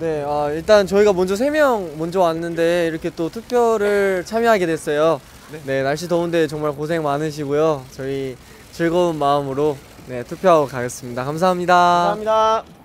네, 아, 일단 저희가 먼저 세 명 먼저 왔는데 이렇게 또 투표를 참여하게 됐어요. 네. 네, 날씨 더운데 정말 고생 많으시고요. 저희 즐거운 마음으로 네, 투표하고 가겠습니다. 감사합니다. 감사합니다.